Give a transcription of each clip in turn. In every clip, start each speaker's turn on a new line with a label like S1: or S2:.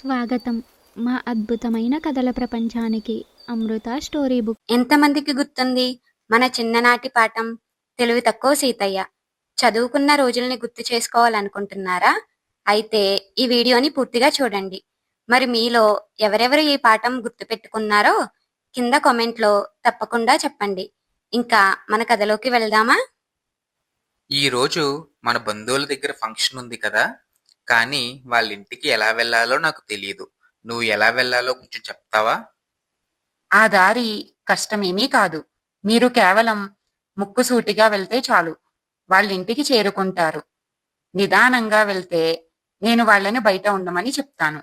S1: స్వాగతం. మా అద్భుతమైన కథల ప్రపంచానికి అమృత స్టోరీ బుక్.
S2: ఎంతమందికి గుర్తుంది? మన చిన్ననాటి పాఠం. తెలివి తక్కువ సీతయ్య. చదువుకున్న రోజుల్ని గుర్తు చేసుకోవాలనుకుంటున్నారా? అయితే ఈ వీడియోని పూర్తిగా చూడండి. మరి మీలో ఎవరెవరు ఈ పాఠం గుర్తు పెట్టుకున్నారో కింద కామెంట్లో తప్పకుండా చెప్పండి. ఇంకా మన కథలోకి వెళ్దామా?
S3: ఈ రోజు మన బంధువుల దగ్గర ఫంక్షన్ ఉంది కదా? కానీ వాళ్ళ ఇంటికి ఎలా వెళ్ళాలో నాకు తెలియదు నువ్వు ఎలా వెళ్ళాలో కొంచెం చెప్తావా?
S4: ఆ దారి కష్టమేమీ కాదు. మీరు కేవలం ముక్కుసూటిగా వెళ్తే చాలు. వాళ్ళింటికి చేరుకుంటారు. నిదానంగా వెళ్తే నేను వాళ్ళని బయట ఉండమని చెప్తాను.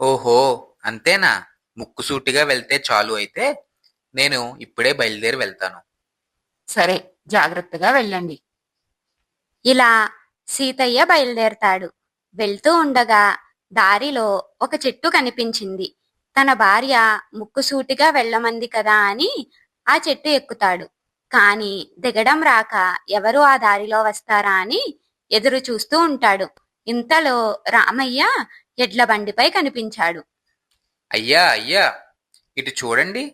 S3: ఓహో అంతేనా? ముక్కుసూటిగా వెళ్తే చాలు అయితే నేను ఇప్పుడే బయలుదేరి వెళ్తాను.
S4: సరే జాగ్రత్తగా వెళ్ళండి.
S2: ఇలా సీతయ్య బయలుదేరతాడు. వెళ్తూ ఉండగా దారిలో ఒక చెట్టు కనిపించింది. తన భార్య ముక్కుసూటిగా వెళ్ళమంది కదా అని ఆ చెట్టు ఎక్కుతాడు. కాని దిగడం రాక ఎవరు ఆ దారిలో వస్తారా అని ఎదురు చూస్తూ ఉంటాడు. ఇంతలో రామయ్య ఎడ్ల బండిపై కనిపించాడు.
S3: అయ్యా అయ్యా ఇటు చూడండి.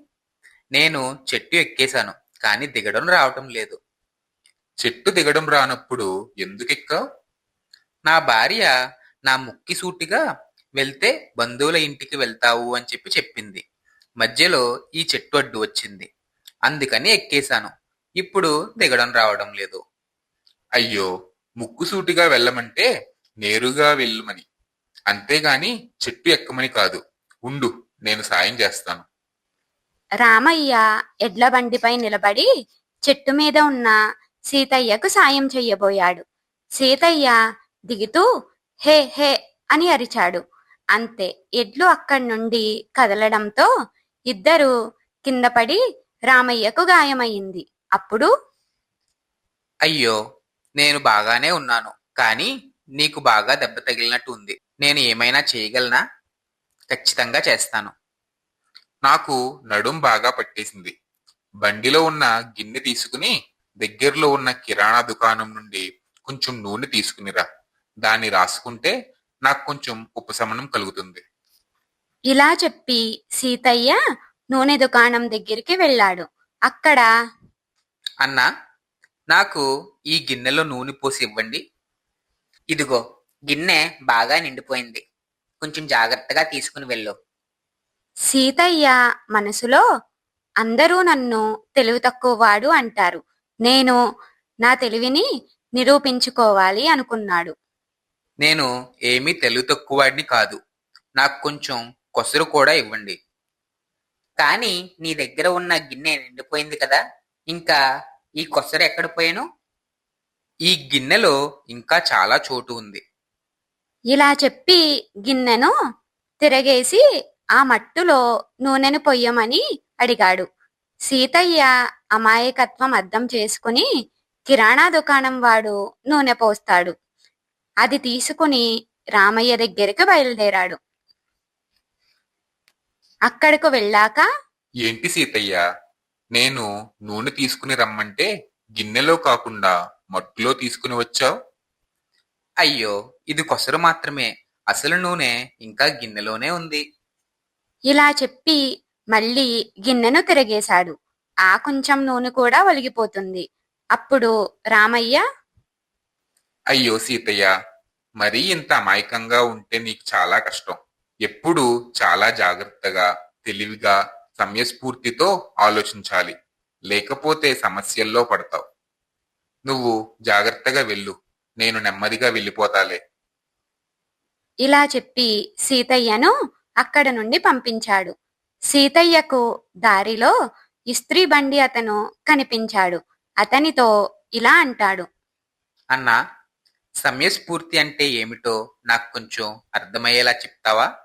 S3: నేను చెట్టు ఎక్కేశాను కానీ దిగడం రావటం లేదు. చెట్టు దిగడం రానప్పుడు ఎందుకెక్కావు? నా భార్య నా ముక్కి సూటిగా వెళ్తే బంధువుల ఇంటికి వెళ్తావు అని చెప్పి చెప్పింది. మధ్యలో ఈ చెట్టు అడ్డు వచ్చింది. అందుకని ఎక్కేశాను. ఇప్పుడు దిగడం రావడం లేదు.
S5: అయ్యో ముక్కుసూటిగా వెళ్ళమంటే నేరుగా వెళ్ళమని. అంతేగాని చెట్టు ఎక్కమని కాదు. ఉండు నేను సాయం చేస్తాను.
S2: రామయ్య ఎడ్ల బండిపై నిలబడి చెట్టు మీద ఉన్న సీతయ్యకు సాయం చెయ్యబోయాడు. సీతయ్య దిగుతూ హే హే అని అరిచాడు. అంతే ఎడ్లు అక్కడి నుండి కదలడంతో ఇద్దరూ కిందపడి రామయ్యకు గాయమయ్యింది. అప్పుడు
S3: అయ్యో నేను బాగానే ఉన్నాను కానీ నీకు బాగా దెబ్బ తగిలినట్టు ఉంది నేను ఏమైనా చేయగలనా? ఖచ్చితంగా చేస్తాను.
S5: నాకు నడుం బాగా పట్టేసింది. బండిలో ఉన్న గిన్నె తీసుకుని దగ్గరలో ఉన్న కిరాణా దుకాణం నుండి కొంచెం నూనె తీసుకునిరా. దాన్ని రాసుకుంటే నాకు కొంచెం ఉపశమనం కలుగుతుంది.
S2: ఇలా చెప్పి సీతయ్య నూనె దుకాణం దగ్గరికి వెళ్ళాడు. అక్కడ
S3: అన్నా నాకు ఈ గిన్నెలో నూనె పోసి ఇవ్వండి. ఇదిగో గిన్నె బాగా నిండిపోయింది. కొంచెం జాగ్రత్తగా తీసుకుని వెళ్ళు.
S2: సీతయ్య మనసులో అందరూ నన్ను తెలివి తక్కువవాడు అంటారు. నేను నా తెలివిని నిరూపించుకోవాలి అనుకున్నాడు.
S3: నేను ఏమీ తెలివి తక్కువవాడిని కాదు. నాకు కొంచెం కొసరు కూడా ఇవ్వండి. కానీ నీ దగ్గర ఉన్న గిన్నె నిండిపోయింది కదా ఇంకా ఈ కొసరు ఎక్కడ పోయాను? ఈ గిన్నెలో ఇంకా చాలా చోటు ఉంది.
S2: ఇలా చెప్పి గిన్నెను తిరగేసి ఆ మట్టులో నూనెను పొయ్యమని అడిగాడు. సీతయ్య అమాయకత్వం అర్థం చేసుకుని కిరాణా దుకాణం వాడు నూనె పోస్తాడు. అది తీసుకుని రామయ్య దగ్గరికి బయలుదేరాడు. అక్కడకు వెళ్ళాక
S5: ఏంటి సీతయ్య? నేను నూనె తీసుకుని రమ్మంటే గిన్నెలో కాకుండా మట్టులో తీసుకుని వచ్చావు?
S3: అయ్యో ఇది కొసరు మాత్రమే. అసలు నూనె ఇంకా గిన్నెలోనే ఉంది.
S2: ఇలా చెప్పి మళ్ళీ గిన్నెను తిరగేశాడు. ఆ కొంచెం నూనె కూడా ఒలిగిపోతుంది. అప్పుడు రామయ్య
S5: అయ్యో సీతయ్య మరీ ఇంత అమాయకంగా ఉంటే నీకు చాలా కష్టం. ఎప్పుడూ చాలా జాగ్రత్తగా తెలివిగా సమయస్ఫూర్తితో ఆలోచించాలి. లేకపోతే సమస్యల్లో పడతావు. నువ్వు జాగ్రత్తగా వెళ్ళు. నేను నెమ్మదిగా వెళ్ళిపోతాలే.
S2: ఇలా చెప్పి సీతయ్యను అక్కడ నుండి పంపించాడు. సీతయ్యకు దారిలో ఇస్త్రీ బండి అతను కనిపించాడు. అతనితో ఇలా అంటాడు.
S3: అన్నా సమయస్ఫూర్తి అంటే ఏమిటో నాకు కొంచెం అర్థమయ్యేలా చెప్తావా?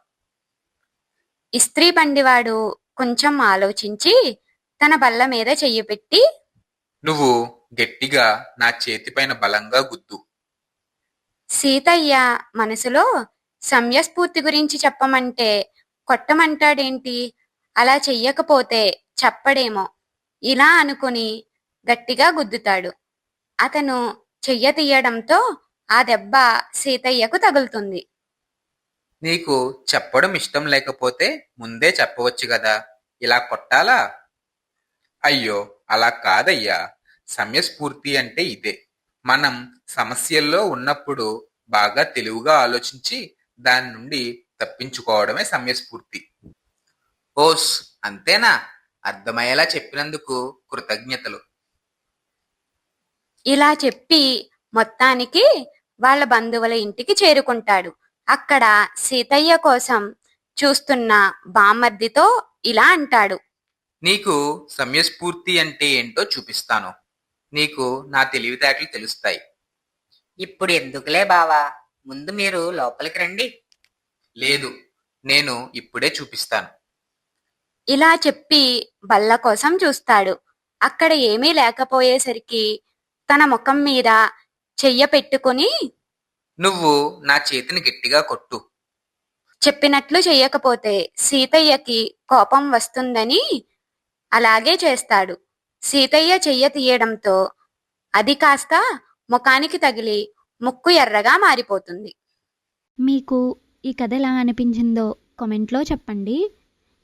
S2: ఇస్త్రీ బండివాడు కొంచెం ఆలోచించి తన బల్ల మీద చెయ్యి పెట్టి
S3: నువ్వు గట్టిగా నా చేతిపైన బలంగా గుద్దు.
S2: సీతయ్య మనసులో సమయస్ఫూర్తి గురించి చెప్పమంటే కొట్టమంటాడేంటి? అలా చెయ్యకపోతే చెప్పడేమో. ఇలా అనుకుని గట్టిగా గుద్దుతాడు. అతను చెయ్య తీయడంతో ఆ దెబ్బ సీతయ్యకు తగులుతుంది.
S3: నీకు చెప్పడం ఇష్టం లేకపోతే ముందే చెప్పవచ్చు కదా ఇలా కొట్టాలా? అయ్యో అలా కాదయ్యా. సమయస్ఫూర్తి అంటే ఇదే. మనం సమస్యల్లో ఉన్నప్పుడు బాగా తెలివిగా ఆలోచించి దాని నుండి తప్పించుకోవడమే సమయస్ఫూర్తి. ఓస్ అంతేనా? అర్థమయ్యేలా చెప్పినందుకు కృతజ్ఞతలు.
S2: ఇలా చెప్పి మొత్తానికి వాళ్ళ బంధువుల ఇంటికి చేరుకుంటాడు. అక్కడ సీతయ్య కోసం చూస్తున్న బామర్దితో ఇలా అంటాడు.
S3: నీకు సమయస్ఫూర్తి అంటే ఏంటో చూపిస్తాను. నీకు నా తెలివితేటలు తెలుస్తాయి.
S6: ఇప్పుడు ఎందుకులే బావా? ముందు మీరు లోపలికి రండి.
S3: లేదు నేను ఇప్పుడే చూపిస్తాను.
S2: ఇలా చెప్పి బల్ల కోసం చూస్తాడు. అక్కడ ఏమీ లేకపోయేసరికి తన ముఖం మీద చెయ్య పెట్టుకుని
S3: నువ్వు నా చేతిని గట్టిగా కొట్టు.
S2: చెప్పినట్లు చెయ్యకపోతే సీతయ్యకి కోపం వస్తుందని అలాగే చేస్తాడు. సీతయ్య చెయ్య తీయడంతో అది కాస్త ముఖానికి తగిలి ముక్కు ఎర్రగా మారిపోతుంది.
S1: మీకు ఈ కథ ఎలా అనిపించిందో కామెంట్లో చెప్పండి.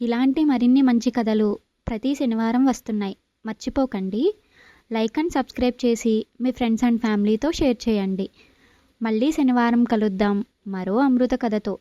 S1: ఇలాంటి మరిన్ని మంచి కథలు ప్రతి శనివారం వస్తున్నాయి. మర్చిపోకండి. లైక్ అండ్ సబ్స్క్రైబ్ చేసి మీ ఫ్రెండ్స్ అండ్ ఫ్యామిలీతో షేర్ చేయండి. మళ్ళీ శనివారం కలుద్దాం. మరో అమృత కథతో.